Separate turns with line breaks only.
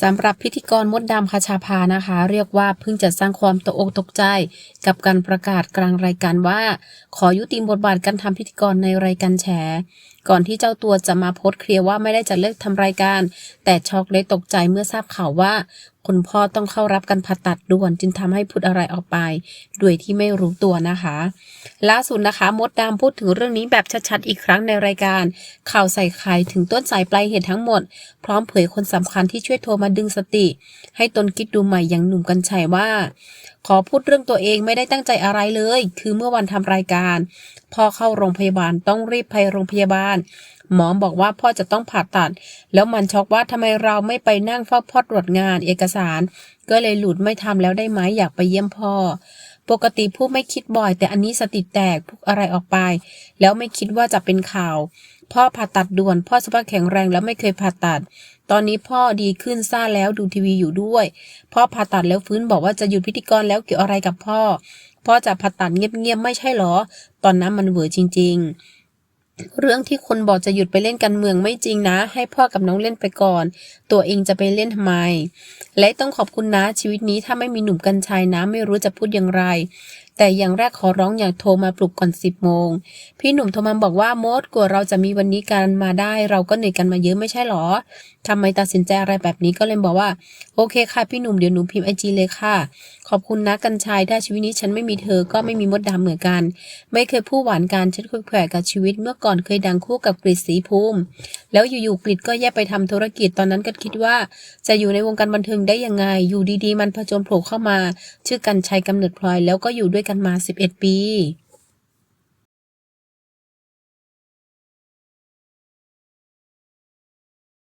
สำหรับพิธีกรมดดำคาชาพานะคะ เรียกว่าเพิ่งจะสร้างความตกอกตกใจ กับการประกาศกลางรายการว่า ขอยุติบทบาทการทำพิธีกรในรายการแฉ ก่อนที่เจ้าตัวจะมาโพสต์เคลียร์ว่าไม่ได้จะเลิกทำรายการ แต่ช็อกเละตกใจเมื่อทราบข่าวว่าคุณพ่อต้องเข้ารับการผ่าตัดด่วนจึงทำให้พูดอะไรออกไป ด้วยที่ไม่รู้ตัวนะคะ ล่าสุดนะคะ มดดามพูดถึงเรื่องนี้แบบชัดๆอีกครั้งในรายการ ข่าวใส่ไข่ถึงต้นสายปลายเหตุทั้งหมด พร้อมเผยคนสำคัญที่ช่วยโทรมาดึงสติ ให้ตนคิดดูใหม่อย่างหนุ่มกัญชัยว่าขอพูดเรื่องตัวเองไม่ได้ตั้งใจอะไรเลย คือเมื่อวันทำรายการ พ่อเข้าโรงพยาบาลต้องรีบไปโรงพยาบาล หมอบอกว่าพ่อจะต้องผ่าตัด แล้วมันช็อกว่าทำไมเราไม่ไปนั่งเฝ้าพ่อตรวจงานเอกสาร ก็เลยหลุดไม่ทำแล้วได้ไหมอยากไปเยี่ยมพ่อ ปกติผู้ไม่คิดบ่อย แต่อันนี้สติแตกพูดอะไรออกไป แล้วไม่คิดว่าจะเป็นข่าว พ่อผ่าตัดด่วน พ่อสภาพแข็งแรงแล้วไม่เคยผ่าตัด ตอนนี้พ่อดีขึ้นซ่าแล้วดูทีวีอยู่ด้วย พ่อผ่าตัดแล้วฟื้นบอกว่าจะหยุดพิธีกรแล้วเกี่ยวอะไรกับพ่อ พ่อจะผ่าตัดเงียบๆไม่ใช่หรอ ตอนนั้นมันเหวอจริง ๆ เรื่องที่คนบอกจะหยุดไปเล่นการเมืองไม่จริงนะ ให้พ่อกับน้องเล่นไปก่อน ตัวเองจะไปเล่นทำไม และต้องขอบคุณนะชีวิตนี้ถ้าไม่มีหนุ่มกัญชัยนะไม่รู้จะพูดอย่างไร แต่อย่างแรกขอร้องอย่าโทรมาปลุกก่อนสิบโมง พี่หนุ่มโทรมาบอกว่ามดกลัวเราจะมีวันนี้กันมาได้ เราก็เหนื่อยกันมาเยอะไม่ใช่หรอทำไมตัดสินใจอะไรแบบนี้ก็เลยบอกว่า โอเคค่ะพี่หนุ่มเดี๋ยวหนูพิมพ์ไอจีเลยค่ะ ขอบคุณนะกัญชัยถ้าชีวิตนี้ฉันไม่มีเธอก็ไม่มีมดดำเหมือนกัน ไม่เคยพูดหวานกันฉันคุยแขวกับชีวิตเมื่อก่อนเคยดังคู่กับกฤษศรีภูมิ แล้วอยู่ๆกฤษก็แยกไปทำธุรกิจตอนนั้นก็คิดว่า จะอยู่ในวงการบันเทิงได้ยังไง อยู่ดีๆ มันผจญโผล่เข้ามา ชื่อกัญชัยกำเนิดพลอยแล้วก็อยู่ด้วยกันมา 11 ปี